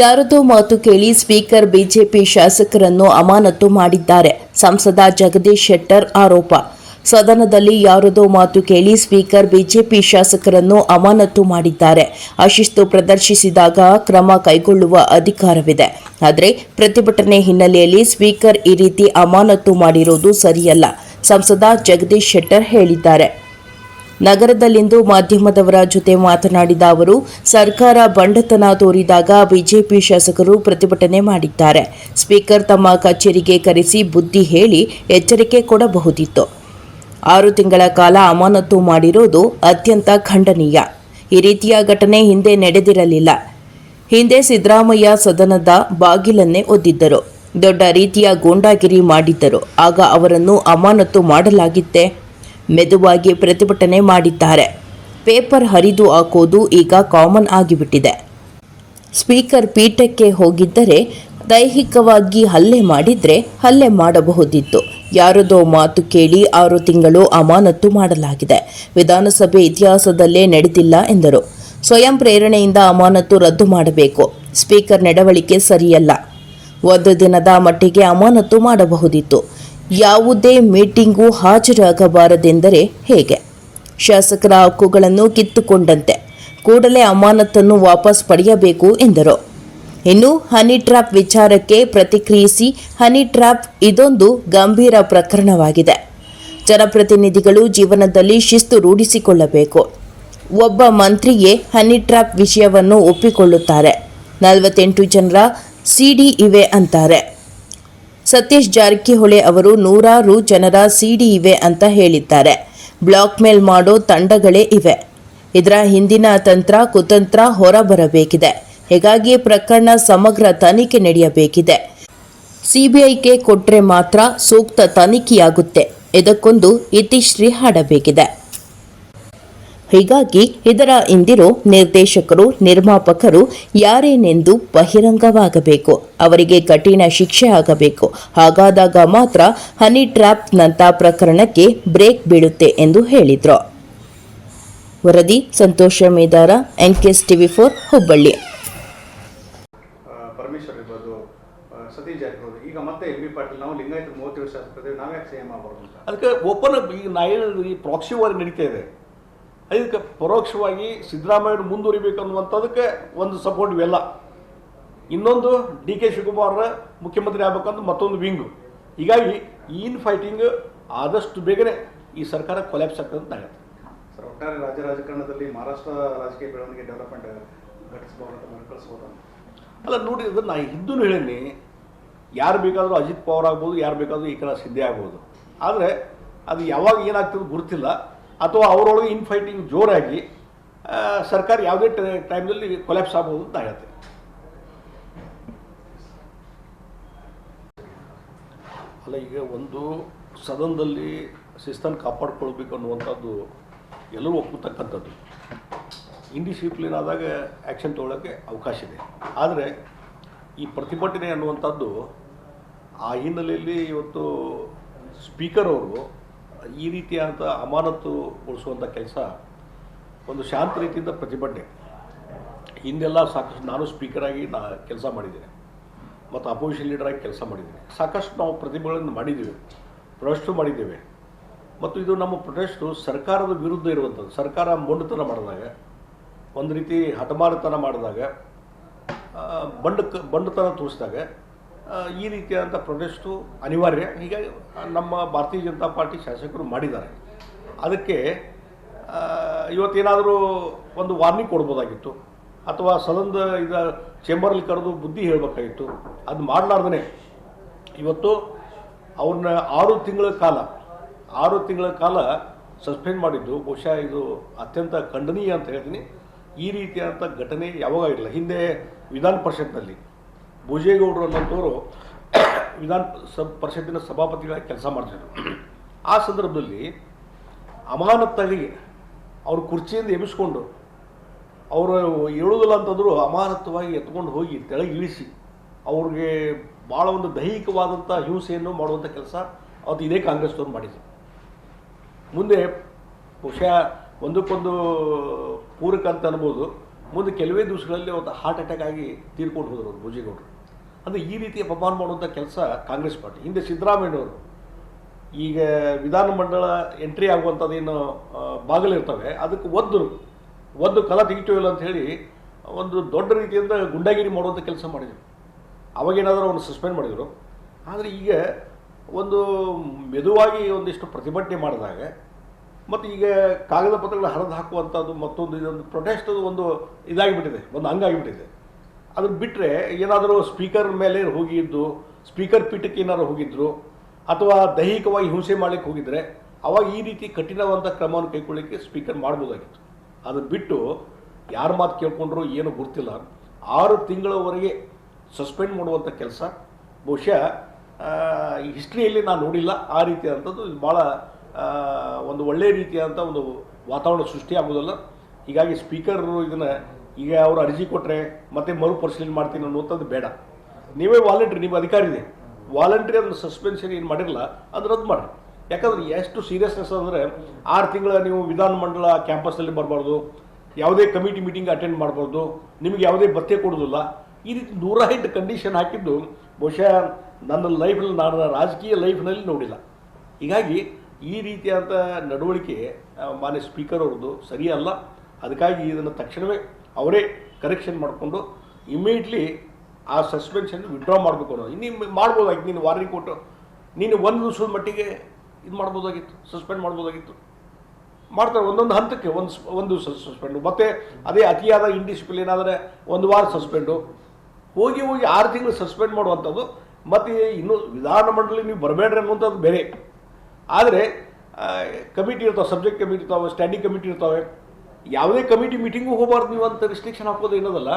ಯಾರದೋ ಮಾತು ಕೇಳಿ ಸ್ಪೀಕರ್ ಬಿಜೆಪಿ ಶಾಸಕರನ್ನು ಅಮಾನತು ಮಾಡಿದ್ದಾರೆ. ಸಂಸದ ಜಗದೀಶ್ ಶೆಟ್ಟರ್ ಆರೋಪ. ಸದನದಲ್ಲಿ ಯಾರದೋ ಮಾತು ಕೇಳಿ ಸ್ಪೀಕರ್ ಬಿಜೆಪಿ ಶಾಸಕರನ್ನು ಅಮಾನತು ಮಾಡಿದ್ದಾರೆ. ಅಶಿಸ್ತು ಪ್ರದರ್ಶಿಸಿದಾಗ ಕ್ರಮ ಕೈಗೊಳ್ಳುವ ಅಧಿಕಾರವಿದೆ. ಆದರೆ ಪ್ರತಿಭಟನೆ ಹಿನ್ನೆಲೆಯಲ್ಲಿ ಸ್ಪೀಕರ್ ಈ ರೀತಿ ಅಮಾನತು ಮಾಡಿರುವುದು ಸರಿಯಲ್ಲ, ಸಂಸದ ಜಗದೀಶ್ ಶೆಟ್ಟರ್ ಹೇಳಿದ್ದಾರೆ. ನಗರದಲ್ಲಿಂದು ಮಾಧ್ಯಮದವರ ಜೊತೆ ಮಾತನಾಡಿದ ಅವರು, ಸರ್ಕಾರ ಬಂಡತನ ತೋರಿದಾಗ ಬಿಜೆಪಿ ಶಾಸಕರು ಪ್ರತಿಭಟನೆ ಮಾಡಿದ್ದಾರೆ. ಸ್ಪೀಕರ್ ತಮ್ಮ ಕಚೇರಿಗೆ ಕರೆಸಿ ಬುದ್ಧಿ ಹೇಳಿ ಎಚ್ಚರಿಕೆ ಕೊಡಬಹುದಿತ್ತು. ಆರು ತಿಂಗಳ ಕಾಲ ಅಮಾನತು ಮಾಡಿರೋದು ಅತ್ಯಂತ ಖಂಡನೀಯ. ಈ ರೀತಿಯ ಘಟನೆ ಹಿಂದೆ ನಡೆದಿರಲಿಲ್ಲ. ಹಿಂದೆ ಸಿದ್ದರಾಮಯ್ಯ ಸದನದ ಬಾಗಿಲನ್ನೇ ಒದ್ದಿದ್ದರು. ದೊಡ್ಡ ರೀತಿಯ ಗೂಂಡಾಗಿರಿ ಮಾಡಿದ್ದರು. ಆಗ ಅವರನ್ನು ಅಮಾನತು ಮಾಡಲಾಗಿತ್ತೆ? ಮೆದುವಾಗಿ ಪ್ರತಿಭಟನೆ ಮಾಡಿದ್ದಾರೆ. ಪೇಪರ್ ಹರಿದು ಹಾಕೋದು ಈಗ ಕಾಮನ್ ಆಗಿಬಿಟ್ಟಿದೆ. ಸ್ಪೀಕರ್ ಪೀಠಕ್ಕೆ ಹೋಗಿದ್ದರೆ ದೈಹಿಕವಾಗಿ ಹಲ್ಲೆ ಮಾಡಿದರೆ ಹಲ್ಲೆ ಮಾಡಬಹುದಿತ್ತು. ಯಾರದೋ ಮಾತು ಕೇಳಿ ಆರು ತಿಂಗಳು ಅಮಾನತ್ತು ಮಾಡಲಾಗಿದೆ. ವಿಧಾನಸಭೆ ಇತಿಹಾಸದಲ್ಲೇ ನಡೆದಿಲ್ಲ ಎಂದರು. ಸ್ವಯಂ ಪ್ರೇರಣೆಯಿಂದ ಅಮಾನತ್ತು ರದ್ದು ಮಾಡಬೇಕು. ಸ್ಪೀಕರ್ ನಡವಳಿಕೆ ಸರಿಯಲ್ಲ. ಒಂದು ದಿನದ ಮಟ್ಟಿಗೆ ಅಮಾನತ್ತು ಮಾಡಬಹುದಿತ್ತು. ಯಾವುದೇ ಮೀಟಿಂಗು ಹಾಜರಾಗಬಾರದೆಂದರೆ ಹೇಗೆ? ಶಾಸಕರ ಹಕ್ಕುಗಳನ್ನು ಕಿತ್ತುಕೊಂಡಂತೆ ಕೂಡಲೇ ಅಮಾನತನ್ನು ವಾಪಸ್ ಪಡೆಯಬೇಕು ಎಂದರು. ಇನ್ನು ಹನಿ ಟ್ರ್ಯಾಪ್ ವಿಚಾರಕ್ಕೆ ಪ್ರತಿಕ್ರಿಯಿಸಿ ಹನಿ ಟ್ರ್ಯಾಪ್ ಇದೊಂದು ಗಂಭೀರ ಪ್ರಕರಣವಾಗಿದೆ. ಜನಪ್ರತಿನಿಧಿಗಳು ಜೀವನದಲ್ಲಿ ಶಿಸ್ತು ರೂಢಿಸಿಕೊಳ್ಳಬೇಕು. ಒಬ್ಬ ಮಂತ್ರಿಯೇ ಹನಿ ಟ್ರ್ಯಾಪ್ ವಿಷಯವನ್ನು ಒಪ್ಪಿಕೊಳ್ಳುತ್ತಾರೆ. ನಲವತ್ತೆಂಟು ಜನರ ಸಿಡಿ ಇವೆ ಅಂತಾರೆ. ಸತೀಶ್ ಜಾರಕಿಹೊಳಿ ಅವರು ನೂರಾರು ಜನರ ಸಿಡಿ ಇವೆ ಅಂತ ಹೇಳಿದ್ದಾರೆ. ಬ್ಲಾಕ್ ಮೇಲ್ ಮಾಡೋ ತಂಡಗಳೇ ಇವೆ. ಇದರ ಹಿಂದಿನ ತಂತ್ರ, ಕುತಂತ್ರ ಹೊರಬರಬೇಕಿದೆ. ಹೀಗಾಗಿ ಪ್ರಕರಣ ಸಮಗ್ರ ತನಿಖೆ ನಡೆಯಬೇಕಿದೆ. ಸಿಬಿಐಗೆ ಕೊಟ್ಟರೆ ಮಾತ್ರ ಸೂಕ್ತ ತನಿಖೆಯಾಗುತ್ತೆ. ಇದಕ್ಕೊಂದು ಇತಿಶ್ರೀ ಹಾಡಬೇಕಿದೆ. ಹೀಗಾಗಿ ಇದರ ಇಂದಿರೋ ನಿರ್ದೇಶಕರು ನಿರ್ಮಾಪಕರು ಯಾರೇನೆಂದು ಬಹಿರಂಗವಾಗಬೇಕು ಅವರಿಗೆ ಕಠಿಣ ಶಿಕ್ಷೆ ಆಗಬೇಕು. ಹಾಗಾದಾಗ ಮಾತ್ರ ಹನಿ ಟ್ರ್ಯಾಪ್ನಂಥ ಪ್ರಕರಣಕ್ಕೆ ಬ್ರೇಕ್ ಬೀಳುತ್ತೆ ಎಂದು ಹೇಳಿದರು. ವರದಿ Santosh Medara N KS TV four Hubballi. ಆ, ಪರಮೇಶ್ವರ್ ಇರ್ಬೋದು ಆ, ಸತೀಶ್ ಜಾರಕಿಹೊಳಿ ಈಗ ಮತ್ತೆ ಎಂ ಬಿ ಪಾಟೀಲ್ ನಾವು ಲಿಂಗಾಯತ ನಾವ್ಯಾಕೆ ಆಗಬಾರ್ದು ಅದಕ್ಕೆ ಓಪನ್ ಈಗ ನಾ ಏನು ಈ ಪ್ರಾಕ್ಸಿ ವಾರ್ ನಡೀತಾ ಇದೆ. ಅದಕ್ಕೆ ಪರೋಕ್ಷವಾಗಿ ಸಿದ್ದರಾಮಯ್ಯ ಮುಂದುವರಿಬೇಕು ಅನ್ನುವಂಥದ್ದಕ್ಕೆ ಒಂದು ಸಪೋರ್ಟ್ ಇವೆಲ್ಲ. ಇನ್ನೊಂದು ಡಿ ಕೆ ಶಿವಕುಮಾರ್ ಮುಖ್ಯಮಂತ್ರಿ ಆಗ್ಬೇಕಂತ ಮತ್ತೊಂದು ವಿಂಗು. ಹೀಗಾಗಿ ಇನ್ ಫೈಟಿಂಗ್ ಆದಷ್ಟು ಬೇಗನೆ ಈ ಸರ್ಕಾರ ಕೊಲ್ಯಾಪ್ಸ್ ಆಗ್ತದೆ ಅಂತ ಆಗುತ್ತೆ ಸರ್ ಒಟ್ಟಾರೆ ರಾಜ್ಯ ರಾಜಕಾರಣದಲ್ಲಿ ಮಹಾರಾಷ್ಟ್ರ ರಾಜಕೀಯ ಬೆಳವಣಿಗೆ ಡೆವಲಪ್ಮೆಂಟ್ ಘಟಿಸಬಹುದು ಅಲ್ಲ ನೋಡಿ ಅದನ್ನು ನಾ ಹಿಂದೂ ಹೇಳೀನಿ. ಯಾರು ಬೇಕಾದರೂ ಅಜಿತ್ ಪವಾರ್ ಆಗ್ಬೋದು ಯಾರು ಬೇಕಾದರೂ ಈ ಕಡೆ ಸಿದ್ಧೆ ಆಗ್ಬೋದು. ಆದರೆ ಅದು ಯಾವಾಗ ಏನಾಗ್ತದೆ ಗುರುತಿಲ್ಲ ಅಥವಾ ಅವರೊಳಗೆ ಇನ್ ಫೈಟಿಂಗ್ ಜೋರಾಗಿ ಸರ್ಕಾರ ಯಾವುದೇ ಟೈಮ್ನಲ್ಲಿ ಕೊಲ್ಯಾಪ್ಸ್ ಆಗ್ಬೋದು ಅಂತ ಹೇಳುತ್ತೆ. ಅಲ್ಲ, ಈಗ ಒಂದು ಸದನದಲ್ಲಿ ಶಿಸ್ತನ್ನು ಕಾಪಾಡ್ಕೊಳ್ಬೇಕು ಅನ್ನುವಂಥದ್ದು ಎಲ್ಲರೂ ಒಪ್ಪತಕ್ಕಂಥದ್ದು ಇಂಡಿಸಿಪ್ಲಿನ್ ಆದಾಗ ಆ್ಯಕ್ಷನ್ ತೊಗೊಳಕ್ಕೆ ಅವಕಾಶ ಇದೆ. ಆದರೆ, ಈ ಪ್ರತಿಭಟನೆ ಅನ್ನುವಂಥದ್ದು, ಆ ಹಿನ್ನೆಲೆಯಲ್ಲಿ ಇವತ್ತು ಸ್ಪೀಕರ್ ಅವರು ಈ ರೀತಿಯಾದಂಥ ಅಮಾನತುಗೊಳಿಸುವಂಥ ಕೆಲಸ ಒಂದು ಶಾಂತ ರೀತಿಯಿಂದ ಪ್ರತಿಭಟನೆ. ಹಿಂದೆಲ್ಲ ಸಾಕಷ್ಟು ನಾನು ಸ್ಪೀಕರ್ ಆಗಿ ನಾ ಕೆಲಸ ಮಾಡಿದ್ದೇನೆ. ಮತ್ತು ಅಪೋಸಿಷನ್ ಆಗಿ ಕೆಲಸ ಮಾಡಿದ್ದೇನೆ. ಸಾಕಷ್ಟು ನಾವು ಪ್ರತಿಭೆಗಳನ್ನು ಮಾಡಿದ್ದೀವಿ. ಪ್ರೊಟೆಸ್ಟ್ ಮಾಡಿದ್ದೇವೆ. ಮತ್ತು ಇದು ನಮ್ಮ ಪ್ರೊಟೆಸ್ಟು ಸರ್ಕಾರದ ವಿರುದ್ಧ ಇರುವಂಥದ್ದು. ಸರ್ಕಾರ ಮೊಂಡುತನ ಮಾಡಿದಾಗ, ಒಂದು ರೀತಿ ಹಠಮಾರತನ ಮಾಡಿದಾಗ ಬಂಡ್ ಬಂಡುತನ ತೋರಿಸಿದಾಗ ಈ ರೀತಿಯಾದಂಥ ಪ್ರೊಟೆಸ್ಟು ಅನಿವಾರ್ಯ. ಹೀಗಾಗಿ ನಮ್ಮ ಭಾರತೀಯ ಜನತಾ ಪಾರ್ಟಿ ಶಾಸಕರು ಮಾಡಿದ್ದಾರೆ. ಅದಕ್ಕೆ ಇವತ್ತೇನಾದರೂ ಒಂದು ವಾರ್ನಿಂಗ್ ಕೊಡ್ಬೋದಾಗಿತ್ತು, ಅಥವಾ ಸದನದ ಇದು ಚೇಂಬರಲ್ಲಿ ಕರೆದು ಬುದ್ಧಿ ಹೇಳಬೇಕಾಗಿತ್ತು, ಅದು ಮಾಡಲಾರ್ದೇ ಇವತ್ತು ಅವ್ರನ್ನ ಆರು ತಿಂಗಳ ಕಾಲ, ಆರು ತಿಂಗಳ ಕಾಲ ಸಸ್ಪೆಂಡ್ ಮಾಡಿದ್ದು, ಬಹುಶಃ ಇದು ಅತ್ಯಂತ ಖಂಡನೀಯ ಅಂತ ಹೇಳ್ತೀನಿ. ಈ ರೀತಿಯಾದಂಥ ಘಟನೆ ಯಾವಾಗ ಇರಲಿಲ್ಲ. ಹಿಂದೆ ವಿಧಾನ ಪರಿಷತ್ನಲ್ಲಿ ಭೋಜೇಗೌಡರು ಅನ್ನೋಂಥವರು ವಿಧಾನ ಸ ಪರಿಷತ್ತಿನ ಸಭಾಪತಿಗಳಾಗಿ ಕೆಲಸ ಮಾಡ್ತಿದ್ರು. ಆ ಸಂದರ್ಭದಲ್ಲಿ ಅಮಾನತ್ತಾಗಿ ಅವ್ರ ಕುರ್ಚಿಯಿಂದ ಎಬ್ಬಿಸ್ಕೊಂಡು ಅವರು ಹೇಳುವುದಿಲ್ಲ ಅಂತಂದರೂ ಅಮಾನತವಾಗಿ ಎತ್ಕೊಂಡು ಹೋಗಿ ತೆಳಗೆ ಇಳಿಸಿ ಅವ್ರಿಗೆ ಭಾಳ ಒಂದು ದೈಹಿಕವಾದಂಥ ಹಿಂಸೆಯನ್ನು ಮಾಡುವಂಥ ಕೆಲಸ ಅವತ್ತು ಇದೇ ಕಾಂಗ್ರೆಸ್ನವ್ರು ಮಾಡಿದ್ರು. ಮುಂದೆ ಬಹುಶಃ ಒಂದಕ್ಕೊಂದು ಪೂರಕ ಅಂತ ಅನ್ಬೋದು. ಮುಂದೆ ಕೆಲವೇ ದಿವಸಗಳಲ್ಲಿ ಒಂದು ಹಾರ್ಟ್ ಅಟ್ಯಾಕ್ ಆಗಿ ತೀರ್ಕೊಂಡು ಹೋದರು ಅವರು ಭೋಜೇಗೌಡರು. ಅಂದರೆ ಈ ರೀತಿ ಅಪಮಾನ ಮಾಡುವಂಥ ಕೆಲಸ ಕಾಂಗ್ರೆಸ್ ಪಾರ್ಟಿ. ಹಿಂದೆ ಸಿದ್ದರಾಮಯ್ಯನವರು. ಈಗ ವಿಧಾನಮಂಡಲ ಎಂಟ್ರಿ ಆಗುವಂಥದ್ದೇನು ಬಾಗಿಲಿರ್ತವೆ ಅದಕ್ಕೆ ಒದ್ದರು ಒದ್ದು ಕಲ ತೆಗಿತೀವಿಲ್ಲ ಅಂತ ಹೇಳಿ ಒಂದು ದೊಡ್ಡ ರೀತಿಯಿಂದ ಗುಂಡಾಗಿರಿ ಮಾಡುವಂಥ ಕೆಲಸ ಮಾಡಿದರು. ಅವಾಗೇನಾದರೂ ಅವನು ಸಸ್ಪೆಂಡ್ ಮಾಡಿದರು. ಆದರೆ ಈಗ ಒಂದು ಮೆದುವಾಗಿ ಒಂದಿಷ್ಟು ಪ್ರತಿಭಟನೆ ಮಾಡಿದಾಗ, ಮತ್ತು ಈಗ ಕಾಗದ ಪತ್ರಗಳು ಹರಿದು ಹಾಕುವಂಥದ್ದು ಮತ್ತೊಂದು ಇದೊಂದು ಪ್ರೊಟೆಸ್ಟ್ ಒಂದು ಇದಾಗಿಬಿಟ್ಟಿದೆ, ಒಂದು ಅಂಗಾಗಿಬಿಟ್ಟಿದೆ. ಅದನ್ನು ಬಿಟ್ಟರೆ ಏನಾದರೂ ಸ್ಪೀಕರ್ ಮೇಲೆ ಹೋಗಿದ್ದು ಸ್ಪೀಕರ್ ಪೀಠಕ್ಕೆ ಏನಾದರೂ ಹೋಗಿದ್ರು ಅಥವಾ ದೈಹಿಕವಾಗಿ ಹಿಂಸೆ ಮಾಡಲಿಕ್ಕೆ ಹೋಗಿದ್ರೆ ಅವಾಗ ಈ ರೀತಿ ಕಠಿಣವಾದ ಕ್ರಮವನ್ನು ಕೈಗೊಳ್ಳಲಿಕ್ಕೆ ಸ್ಪೀಕರ್ ಮಾಡ್ಬೋದಾಗಿತ್ತು. ಅದನ್ನು ಬಿಟ್ಟು ಯಾರ ಮಾತು ಕೇಳ್ಕೊಂಡ್ರು ಏನು ಗೊತ್ತಿಲ್ಲ. ಆರು ತಿಂಗಳವರೆಗೆ ಸಸ್ಪೆಂಡ್ ಮಾಡುವಂಥ ಕೆಲಸ. ಬಹುಶಃ ಹಿಸ್ಟ್ರಿಯಲ್ಲಿ ನಾನು ನೋಡಿಲ್ಲ. ಆ ರೀತಿಯಾದಂಥದ್ದು ಇದು ಭಾಳ ಒಂದು ಒಳ್ಳೆಯ ರೀತಿಯಾದಂಥ ಒಂದು ವಾತಾವರಣ ಸೃಷ್ಟಿಯಾಗೋದಲ್ಲ ಹೀಗಾಗಿ ಸ್ಪೀಕರ್ ಇದನ್ನು ಈಗ ಅವರು ಅರ್ಜಿ ಕೊಟ್ಟರೆ ಮತ್ತೆ ಮರುಪರಿಶೀಲನೆ ಮಾಡ್ತೀನಿ ಅನ್ನುವಂಥದ್ದು ಬೇಡ. ನೀವೇ ವಾಲಂಟ್ರಿ ನಿಮ್ಮ ಅಧಿಕಾರಿ ಇದೆ. ವಾಲಂಟ್ರಿ ಅದನ್ನು ಸಸ್ಪೆನ್ಷನ್ ಏನು ಮಾಡಿರಲ್ಲ ಅದು ರದ್ದು ಮಾಡಿ ಯಾಕಂದ್ರೆ ಎಷ್ಟು ಸೀರಿಯಸ್ನೆಸ್ ಅಂದರೆ ಆರು ತಿಂಗಳ ನೀವು ವಿಧಾನಮಂಡಲ ಕ್ಯಾಂಪಸ್ನಲ್ಲಿ ಬರಬಾರ್ದು, ಯಾವುದೇ ಕಮಿಟಿ ಮೀಟಿಂಗ್ ಅಟೆಂಡ್ ಮಾಡಬಾರ್ದು, ನಿಮಗೆ ಯಾವುದೇ ಭತ್ತೆ ಕೊಡೋದಿಲ್ಲ ಈ ರೀತಿ ನೂರ ಎಂಟು ಕಂಡೀಷನ್ ಹಾಕಿದ್ದು ಬಹುಶಃ ನನ್ನ ಲೈಫಲ್ಲಿ ನಾನು ರಾಜಕೀಯ ಲೈಫ್ನಲ್ಲಿ ನೋಡಿಲ್ಲ. ಹೀಗಾಗಿ ಈ ರೀತಿಯಾದ ನಡವಳಿಕೆ ಮಾನ್ಯ ಸ್ಪೀಕರ್ ಅವ್ರದ್ದು ಸರಿಯಲ್ಲ. ಅದಕ್ಕಾಗಿ ಇದನ್ನು ತಕ್ಷಣವೇ ಅವರೇ ಕರೆಕ್ಷನ್ ಮಾಡಿಕೊಂಡು ಇಮಿಡಿಯೇಟ್ಲಿ ಆ ಸಸ್ಪೆನ್ಷನ್ ವಿಡ್ರಾ ಮಾಡಬೇಕು ಅನ್ನೋದು. ಇನ್ನು ಮಾಡ್ಬೋದಾಗಿತ್ತು. ನೀನು ವಾರ್ನಿಂಗ್ ಕೊಟ್ಟು, ನೀನು ಒಂದು ದಿವಸದ ಮಟ್ಟಿಗೆ ಇದು ಮಾಡ್ಬೋದಾಗಿತ್ತು ಸಸ್ಪೆಂಡ್ ಮಾಡ್ಬೋದಾಗಿತ್ತು. ಮಾಡ್ತಾರೆ. ಒಂದೊಂದು ಹಂತಕ್ಕೆ ಒಂದು ಒಂದು ದಿವಸ ಸಸ್ಪೆಂಡು ಮತ್ತೆ ಅದೇ ಅತಿಯಾದ ಇಂಡಿಸಿಪ್ಲಿನ್ ಆದರೆ ಒಂದು ವಾರ ಸಸ್ಪೆಂಡು ಹೋಗಿ ಹೋಗಿ ಆರು ತಿಂಗಳು ಸಸ್ಪೆಂಡ್ ಮಾಡುವಂಥದ್ದು. ಮತ್ತು ಇನ್ನು ವಿಧಾನಮಂಡಲಿ ನೀವು ಬರಬೇಡ್ರಿ ಅನ್ನುವಂಥದ್ದು ಬೇರೆ. ಆದರೆ ಕಮಿಟಿ ಇರ್ತಾವೆ ಸಬ್ಜೆಕ್ಟ್ ಕಮಿಟಿ ಇರ್ತಾವೆ ಸ್ಟ್ಯಾಂಡಿಂಗ್ ಕಮಿಟಿ ಇರ್ತಾವೆ. ಯಾವುದೇ ಕಮಿಟಿ ಮೀಟಿಂಗು ಹೋಗಬಾರ್ದು ನೀವು ಅಂತ ರಿಸ್ಟ್ರಿಕ್ಷನ್ ಹಾಕೋದು ಏನದಲ್ಲ,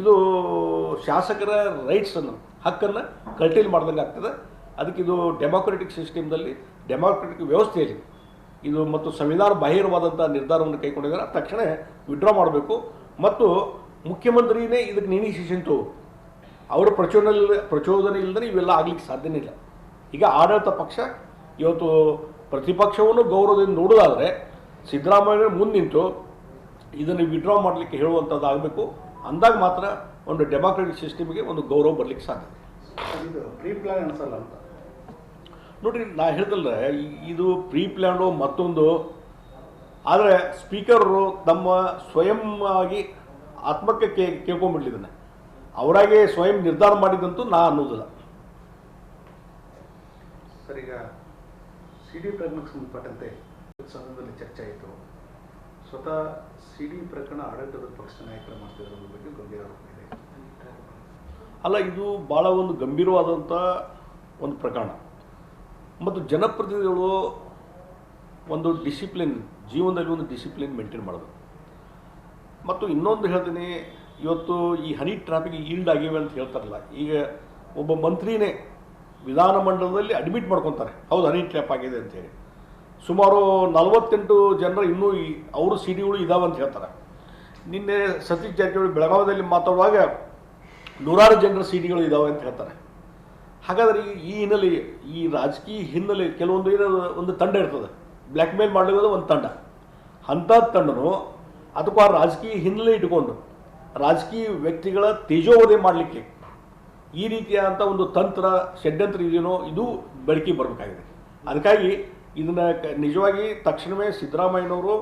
ಇದು ಶಾಸಕರ ರೈಟ್ಸನ್ನು ಹಕ್ಕನ್ನು ಕಲ್ಟೇಲ್ ಮಾಡ್ದಂಗೆ ಆಗ್ತದೆ. ಅದಕ್ಕೆ ಇದು ಡೆಮಾಕ್ರೆಟಿಕ್ ಸಿಸ್ಟಮ್ದಲ್ಲಿ ಡೆಮಾಕ್ರೆಟಿಕ್ ವ್ಯವಸ್ಥೆಯಲ್ಲಿ ಇದು ಮತ್ತು ಸಂವಿಧಾನ ಬಾಹಿರವಾದಂಥ ನಿರ್ಧಾರವನ್ನು ಕೈಗೊಂಡಿದ್ದಾರೆ. ತಕ್ಷಣ ವಿಡ್ರಾ ಮಾಡಬೇಕು. ಮತ್ತು ಮುಖ್ಯಮಂತ್ರಿನೇ ಇದಕ್ಕೆ ನಿನೀಶಿಸಿಂತು ಅವರ ಪ್ರಚೋದನೆ ಪ್ರಚೋದನೆ ಇಲ್ಲದೇ ಇವೆಲ್ಲ ಆಗಲಿಕ್ಕೆ ಸಾಧ್ಯನೇ ಇಲ್ಲ. ಈಗ ಆಡಳಿತ ಪಕ್ಷ ಇವತ್ತು ಪ್ರತಿಪಕ್ಷವನ್ನು ಗೌರವದಿಂದ ನೋಡೋದಾದರೆ ಸಿದ್ದರಾಮಯ್ಯ ಮುಂದೆ ನಿಂತು ಇದನ್ನು ವಿಡ್ರಾ ಮಾಡಲಿಕ್ಕೆ ಹೇಳುವಂಥದ್ದು ಆಗಬೇಕು ಅಂದಾಗ ಮಾತ್ರ ಒಂದು ಡೆಮಾಕ್ರೆಟಿಕ್ ಸಿಸ್ಟಮ್ಗೆ ಒಂದು ಗೌರವ ಬರಲಿಕ್ಕೆ ಸಾಧ್ಯ. ನೋಡ್ರಿ ನಾ ಹೇಳ್ದಲ್ಲ ಇದು ಪ್ರೀ ಪ್ಲ್ಯಾನು ಮತ್ತೊಂದು. ಆದರೆ ಸ್ಪೀಕರು ತಮ್ಮ ಸ್ವಯಂ ಆಗಿ ಆತ್ಮಕ್ಕೆ ಕೇ ಕೇಳ್ಕೊಂಬಿಡ್ಲಿ ಇದನ್ನು ಅವರಾಗೆ ಸ್ವಯಂ ನಿರ್ಧಾರ ಮಾಡಿದಂತೂ ನಾ ಅನ್ನೋದಿಲ್ಲ ಸರ್ ಈಗ ಸಿ ಡಿ ಪ್ರಕರಣಕ್ಕೆ ಸಂಬಂಧಪಟ್ಟಂತೆ ಸದನದಲ್ಲಿ ಚರ್ಚೆ ಆಯಿತು. ಸ್ವತಃ ಸಿ ಡಿ ಪ್ರಕರಣ ಆಡಳಿತದ ಪಕ್ಷ ನಾಯಕರು ಮಾಡ್ತಿರೋದ್ರ ಬಗ್ಗೆ ಗಂಭೀರ ಅಲ್ಲ, ಇದು ಭಾಳ ಒಂದು ಗಂಭೀರವಾದಂಥ ಒಂದು ಪ್ರಕರಣ. ಮತ್ತು ಜನಪ್ರತಿನಿಧಿಗಳು ಒಂದು ಡಿಸಿಪ್ಲಿನ್, ಜೀವನದಲ್ಲಿ ಒಂದು ಡಿಸಿಪ್ಲಿನ್ ಮೇಂಟೈನ್ ಮಾಡೋದು. ಮತ್ತು ಇನ್ನೊಂದು ಹೇಳ್ತೀನಿ, ಇವತ್ತು ಈ ಹನಿ ಟ್ರಾಫಿಕ್ ಈಲ್ಡ್ ಆಗಿವೆ ಅಂತ ಹೇಳ್ತಾರಲ್ಲ, ಈಗ ಒಬ್ಬ ಮಂತ್ರಿನೇ ವಿಧಾನಮಂಡಲದಲ್ಲಿ ಅಡ್ಮಿಟ್ ಮಾಡ್ಕೊತಾರೆ. ಹೌದು, ಹನಿ ಟ್ರ್ಯಾಪ್ ಆಗಿದೆ ಅಂತೇಳಿ ಸುಮಾರು ನಲವತ್ತೆಂಟು ಜನರ ಇನ್ನೂ ಅವರು ಸಿ ಡಿಗಳು ಇದಾವೆ ಅಂತ ಹೇಳ್ತಾರೆ. ನಿನ್ನೆ ಸತೀಶ್ ಜಾರಕಿಹೊಳಿ ಬೆಳಗಾವಿಯಲ್ಲಿ ಮಾತಾಡುವಾಗ ನೂರಾರು ಜನರ ಸಿ ಡಿಗಳು ಇದಾವೆ ಅಂತ ಹೇಳ್ತಾರೆ. ಹಾಗಾದ್ರೆ ಈ- ಹಿನ್ನೆಲೆ, ಈ ರಾಜಕೀಯ ಹಿನ್ನೆಲೆ ಕೆಲವೊಂದು ಏನೋ ಒಂದು ತಂಡ ಇರ್ತದೆ. ಬ್ಲ್ಯಾಕ್ ಮೇಲ್ ಮಾಡಲಿಕ್ಕೆ ಒಂದು ತಂಡ. ಅಂಥ ತಂಡನು ಆ ರಾಜಕೀಯ ಹಿನ್ನೆಲೆ ಇಟ್ಕೊಂಡು ರಾಜಕೀಯ ವ್ಯಕ್ತಿಗಳ ತೇಜೋವಧೆ ಮಾಡಲಿಕ್ಕೆ ಈ ರೀತಿಯಾದಂಥ ಒಂದು ತಂತ್ರ, ಷಡ್ಯಂತ್ರ ಇದೆಯೋ ಇದು ಬೆಳಕಿಗೆ ಬರಬೇಕಾಗಿದೆ. ಅದಕ್ಕಾಗಿ ಇದನ್ನು ನಿಜವಾಗಿ ತಕ್ಷಣವೇ ಸಿದ್ದರಾಮಯ್ಯನವರು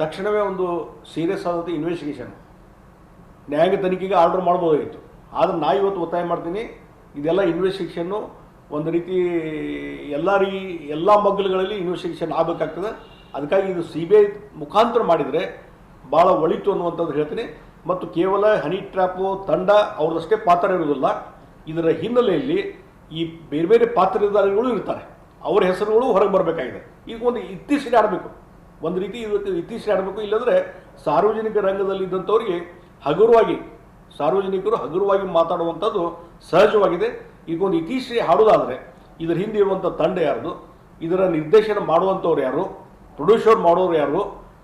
ತಕ್ಷಣವೇ ಒಂದು ಸೀರಿಯಸ್ ಆದಂಥ ಇನ್ವೆಸ್ಟಿಗೇಷನ್ ನ್ಯಾಯಾಂಗ ತನಿಖೆಗೆ ಆರ್ಡರ್ ಮಾಡ್ಬೋದಾಗಿತ್ತು. ಆದರೆ ನಾ ಇವತ್ತು ಒತ್ತಾಯ ಮಾಡ್ತೀನಿ, ಇದೆಲ್ಲ ಇನ್ವೆಸ್ಟಿಗೇಷನ್ನು ಒಂದು ರೀತಿ ಎಲ್ಲ ರೀ, ಎಲ್ಲ ಮಗ್ಗಲುಗಳಲ್ಲಿ ಇನ್ವೆಸ್ಟಿಗೇಷನ್ ಆಗಬೇಕಾಗ್ತದೆ. ಅದಕ್ಕಾಗಿ ಇದು ಸಿ ಬಿ ಐ ಮುಖಾಂತರ ಮಾಡಿದರೆ ಭಾಳ ಒಳಿತು ಅನ್ನುವಂಥದ್ದು ಹೇಳ್ತೀನಿ. ಮತ್ತು ಕೇವಲ ಹನಿ ಟ್ರ್ಯಾಪು ತಂಡ ಅವ್ರದಷ್ಟೇ ಪಾತ್ರ ಇರುವುದಿಲ್ಲ. ಇದರ ಹಿನ್ನೆಲೆಯಲ್ಲಿ ಈ ಬೇರೆ ಬೇರೆ ಪಾತ್ರಧಾರಿಗಳು ಇರ್ತಾರೆ. ಅವರ ಹೆಸರುಗಳು ಹೊರಗೆ ಬರಬೇಕಾಗಿದೆ. ಈಗ ಒಂದು ಇತ್ತೀಚೆಗೆ ಆಡಬೇಕು. ಒಂದು ರೀತಿ ಇವತ್ತು ಇತ್ತೀಚೆಗೆ ಆಡಬೇಕು, ಇಲ್ಲಂದರೆ ಸಾರ್ವಜನಿಕ ರಂಗದಲ್ಲಿ ಇದ್ದಂಥವ್ರಿಗೆ ಹಗುರವಾಗಿ, ಸಾರ್ವಜನಿಕರು ಹಗುರವಾಗಿ ಮಾತಾಡುವಂಥದ್ದು ಸಹಜವಾಗಿದೆ. ಈಗ ಒಂದು ಇತ್ತೀಚೆಗೆ ಹಾಡೋದಾದರೆ ಇದರ ಹಿಂದೆ ಇರುವಂಥ ತಂಡ ಯಾರ್ದು? ಇದರ ನಿರ್ದೇಶನ ಮಾಡುವಂಥವ್ರು ಯಾರು? ಪ್ರೊಡ್ಯೂಸರ್ ಮಾಡೋರು ಯಾರು?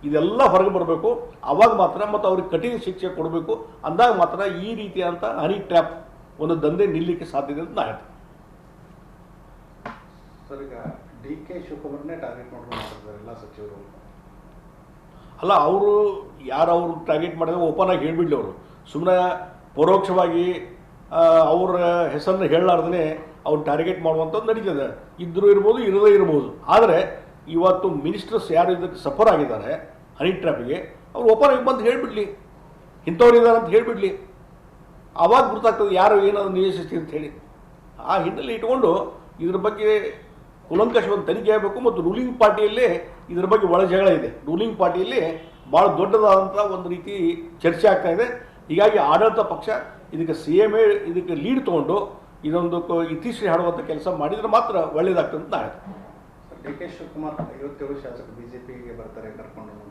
ಇದೆಲ್ಲ ಹೊರಗೆ ಬರಬೇಕು. ಅವಾಗ ಮಾತ್ರ ಮತ್ತು ಅವ್ರಿಗೆ ಕಠಿಣ ಶಿಕ್ಷೆ ಕೊಡಬೇಕು. ಅಂದಾಗ ಮಾತ್ರ ಈ ರೀತಿಯಾದಂಥ ಹನಿ ಟ್ರ್ಯಾಪ್ ಒಂದು ದಂಧೆ ನಿಲ್ಲಲಿಕ್ಕೆ ಸಾಧ್ಯತೆ ಅಂತ ನಾ ಹೇಳ್ತೀನಿ. ಸರ್ ಡಿ ಕೆ ಶಿವಕುಮಾರ್ನೇ ಟಾರ್ಗೆಟ್ ಮಾಡ್ಕೊಂಡು ಎಲ್ಲ ಸಚಿವರು. ಅಲ್ಲ, ಅವರು ಯಾರು ಅವರು ಟಾರ್ಗೆಟ್ ಮಾಡಿದ್ರೆ ಓಪನ್ ಆಗಿ ಹೇಳ್ಬಿಡ್ಲಿ ಅವರು. ಸುಮ್ಮನೆ ಪರೋಕ್ಷವಾಗಿ ಅವರ ಹೆಸರನ್ನ ಹೇಳಲಾರ್ದೇ ಅವ್ರು ಟಾರ್ಗೆಟ್ ಮಾಡುವಂಥದ್ದು ನಡೀತದೆ. ಇದ್ರು ಇರ್ಬೋದು, ಇರದೇ ಇರ್ಬೋದು. ಆದರೆ, ಇವತ್ತು ಮಿನಿಸ್ಟರ್ಸ್ ಯಾರು ಇದಕ್ಕೆ ಸಫರ್ ಆಗಿದ್ದಾರೆ, ಹನಿ ಟ್ರ್ಯಾಪಿಗೆ ಅವ್ರು ಓಪನ್ ಆಗಿ ಬಂದು ಹೇಳಿಬಿಡ್ಲಿ. ಇಂಥವ್ರು ಇದ್ದಾರೆ ಅಂತ ಹೇಳಿಬಿಡ್ಲಿ. ಆವಾಗ ಗೊತ್ತಾಗ್ತದೆ ಯಾರು ಏನಾದ್ರು ನಿಯೋಜಿಸ್ತೀವಿ ಅಂತ ಹೇಳಿ. ಆ ಹಿನ್ನೆಲೆ ಇಟ್ಕೊಂಡು ಇದ್ರ ಬಗ್ಗೆ ಕುಲಂಕಷವಾಗಿ ತನಿಖೆ ಆಗಬೇಕು ಮತ್ತು ರೂಲಿಂಗ್ ಪಾರ್ಟಿಯಲ್ಲೇ ಇದರ ಬಗ್ಗೆ ಒಳ ಜಗಳ ಇದೆ. ರೂಲಿಂಗ್ ಪಾರ್ಟಿಯಲ್ಲಿ ಭಾಳ ದೊಡ್ಡದಾದಂಥ ಒಂದು ರೀತಿ ಚರ್ಚೆ ಆಗ್ತಾ ಇದೆ. ಹೀಗಾಗಿ ಆಡಳಿತ ಪಕ್ಷ ಇದಕ್ಕೆ ಸಿ ಎಂ ಎ ಇದಕ್ಕೆ ಲೀಡ್ ತೊಗೊಂಡು ಇದೊಂದು ಇತಿಶ್ರೀ ಹಾಡುವಂಥ ಕೆಲಸ ಮಾಡಿದರೆ ಮಾತ್ರ ಒಳ್ಳೇದಾಗ್ತದೆ ಅಂತ ಹೇಳ್ತೀನಿ. ಡಿ ಕೆ ಶಿವಕುಮಾರ್ ಐವತ್ತೇಳು ಶಾಸಕರು ಬಿಜೆಪಿಗೆ ಬರ್ತಾರೆ ಕರ್ಕೊಂಡು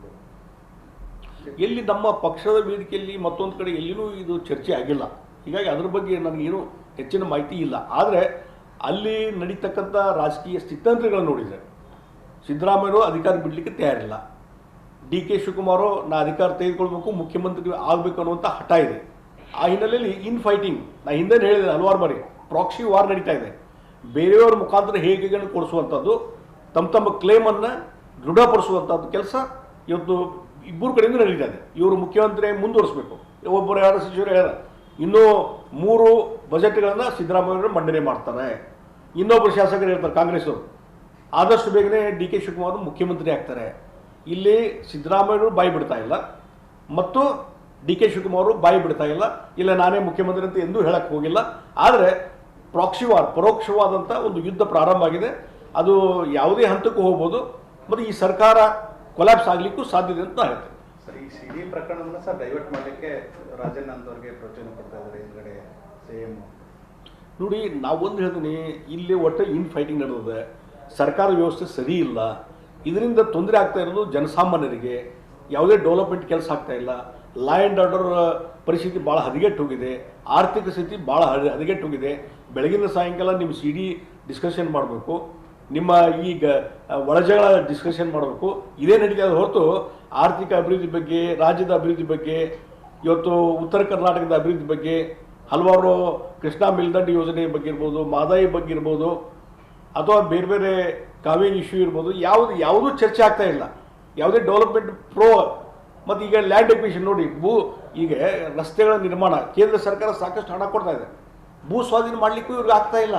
ಎಲ್ಲಿ ನಮ್ಮ ಪಕ್ಷದ ವೇದಿಕೆಯಲ್ಲಿ ಮತ್ತೊಂದು ಕಡೆ ಎಲ್ಲಿಯೂ ಇದು ಚರ್ಚೆ ಆಗಿಲ್ಲ. ಹೀಗಾಗಿ ಅದ್ರ ಬಗ್ಗೆ ನನಗೇನು ಹೆಚ್ಚಿನ ಮಾಹಿತಿ ಇಲ್ಲ. ಆದರೆ ಅಲ್ಲಿ ನಡೀತಕ್ಕಂಥ ರಾಜಕೀಯ ಸ್ಥಿತ್ಯಂತರಗಳನ್ನು ನೋಡಿದರೆ ಸಿದ್ದರಾಮಯ್ಯರು ಅಧಿಕಾರ ಬಿಡಲಿಕ್ಕೆ ತಯಾರಿಲ್ಲ. ಡಿ ಕೆ ಶಿವಕುಮಾರು, ನಾ ಅಧಿಕಾರ ತೆಗೆದುಕೊಳ್ಬೇಕು, ಮುಖ್ಯಮಂತ್ರಿ ಆಗಬೇಕು ಅನ್ನುವಂಥ ಹಠ ಇದೆ. ಆ ಹಿನ್ನೆಲೆಯಲ್ಲಿ ಇನ್ ಫೈಟಿಂಗ್ ನಾ ಹಿಂದೆ ಹೇಳಿದೆ ಹಲವಾರು ಬಾರಿ ಪ್ರಾಕ್ಸಿ ವಾರ್ ನಡೀತಾ ಇದೆ. ಬೇರೆಯವರ ಮುಖಾಂತರ ಹೇಗೆ ಕೊಡಿಸುವಂಥದ್ದು, ತಮ್ಮ ತಮ್ಮ ಕ್ಲೇಮನ್ನು ದೃಢಪಡಿಸುವಂಥದ್ದು ಕೆಲಸ ಇವತ್ತು ಇಬ್ಬರು ಕಡೆಯಿಂದ ನಡೀತಾ ಇದೆ. ಇವರು ಮುಖ್ಯಮಂತ್ರಿ ಮುಂದುವರಿಸಬೇಕು. ಒಬ್ಬರು ಯಾರು ಸಚಿವರು ಯಾರು? ಇನ್ನೂ ಮೂರು ಬಜೆಟ್ಗಳನ್ನು ಸಿದ್ದರಾಮಯ್ಯವರು ಮಂಡನೆ ಮಾಡ್ತಾರೆ. ಇನ್ನೊಬ್ಬರು ಶಾಸಕರು ಹೇಳ್ತಾರೆ ಕಾಂಗ್ರೆಸ್ಸವರು ಆದಷ್ಟು ಬೇಗನೆ ಡಿ ಕೆ ಶಿವಕುಮಾರ್ ಮುಖ್ಯಮಂತ್ರಿ ಆಗ್ತಾರೆ. ಇಲ್ಲಿ ಸಿದ್ದರಾಮಯ್ಯವರು ಬಾಯಿ ಬಿಡ್ತಾ ಇಲ್ಲ, ಮತ್ತು ಡಿ ಕೆ ಶಿವಕುಮಾರ್ ಬಾಯಿ ಬಿಡ್ತಾ ಇಲ್ಲ. ಇಲ್ಲ, ನಾನೇ ಮುಖ್ಯಮಂತ್ರಿ ಅಂತ ಎಂದೂ ಹೇಳಕ್ಕೆ ಹೋಗಿಲ್ಲ. ಆದರೆ ಪ್ರಾಕ್ಸಿವಾರ್ ಪರೋಕ್ಷವಾದಂಥ ಒಂದು ಯುದ್ಧ ಪ್ರಾರಂಭ ಆಗಿದೆ. ಅದು ಯಾವುದೇ ಹಂತಕ್ಕೂ ಹೋಗ್ಬೋದು, ಮತ್ತು ಈ ಸರ್ಕಾರ ಕೊಲ್ಯಾಪ್ಸ್ ಆಗಲಿಕ್ಕೂ ಸಾಧ್ಯತೆ ಅಂತ ಹೇಳ್ತೀನಿ. ಈ ಸಿಡಿ ಪ್ರಕರಣವನ್ನು ಸರ್, ಡೈವರ್ಟ್ ಮಾಡಲಿಕ್ಕೆ ರಾಜನ್ ಅಂತವ್ರಿಗೆ ಪ್ರಚೋದನೆ ಕೊಡ್ತಾ ಇದ್ದಾರೆ, ಹಿಂದ್ಗಡೆ ಸಿ ಎಂ ನಾವು ಒಂದು ಹೇಳ್ತೀನಿ, ಇಲ್ಲಿ ಒಟ್ಟು ಇನ್ ಫೈಟಿಂಗ್ ನಡೆದಿದೆ. ಸರ್ಕಾರ ವ್ಯವಸ್ಥೆ ಸರಿ ಇಲ್ಲ. ಇದರಿಂದ ತೊಂದರೆ ಆಗ್ತಾ ಇರೋದು ಜನಸಾಮಾನ್ಯರಿಗೆ. ಯಾವುದೇ ಡೆವಲಪ್ಮೆಂಟ್ ಕೆಲಸ ಆಗ್ತಾ ಇಲ್ಲ. ಲಾ ಆ್ಯಂಡ್ ಆರ್ಡರ್ ಪರಿಸ್ಥಿತಿ ಭಾಳ ಹದಗೆಟ್ಟು ಹೋಗಿದೆ ಆರ್ಥಿಕ ಸ್ಥಿತಿ ಭಾಳ ಹದಿ ಹದಗೆಟ್ಟು ಹೋಗಿದೆ ಬೆಳಗಿನ ಸಾಯಂಕಾಲ ನಿಮ್ಮ ಸಿ ಡಿ ಡಿಸ್ಕಷನ್ ಮಾಡಬೇಕು. ನಿಮ್ಮ ಈಗ ಒಳಜಗಳ ಡಿಸ್ಕಷನ್ ಮಾಡಬೇಕು. ಇದೇ ನಡೀತಾ ಹೊರತು ಆರ್ಥಿಕ ಅಭಿವೃದ್ಧಿ ಬಗ್ಗೆ, ರಾಜ್ಯದ ಅಭಿವೃದ್ಧಿ ಬಗ್ಗೆ, ಇವತ್ತು ಉತ್ತರ ಕರ್ನಾಟಕದ ಅಭಿವೃದ್ಧಿ ಬಗ್ಗೆ ಹಲವಾರು ಕೃಷ್ಣ ಮಿಲ್ದಂಡ್ ಯೋಜನೆ ಬಗ್ಗೆ ಇರ್ಬೋದು ಮಾದಾಯಿ ಬಗ್ಗೆ ಇರ್ಬೋದು ಅಥವಾ ಬೇರೆ ಬೇರೆ ಕಾವೇರಿ ಇಶ್ಯೂ ಇರ್ಬೋದು, ಯಾವುದು ಯಾವುದೂ ಚರ್ಚೆ ಆಗ್ತಾ ಇಲ್ಲ. ಯಾವುದೇ ಡೆವಲಪ್ಮೆಂಟ್ ಪ್ರೋ ಮತ್ತು ಈಗ ಲ್ಯಾಂಡ್ ಎಕ್ವಿಷನ್ ನೋಡಿ, ಭೂ ಈಗ ರಸ್ತೆಗಳ ನಿರ್ಮಾಣ, ಕೇಂದ್ರ ಸರ್ಕಾರ ಸಾಕಷ್ಟು ಹಣ ಕೊಡ್ತಾ ಇದೆ. ಭೂ ಸ್ವಾಧೀನ ಮಾಡಲಿಕ್ಕೂ ಇವ್ರಿಗೆ ಆಗ್ತಾ ಇಲ್ಲ.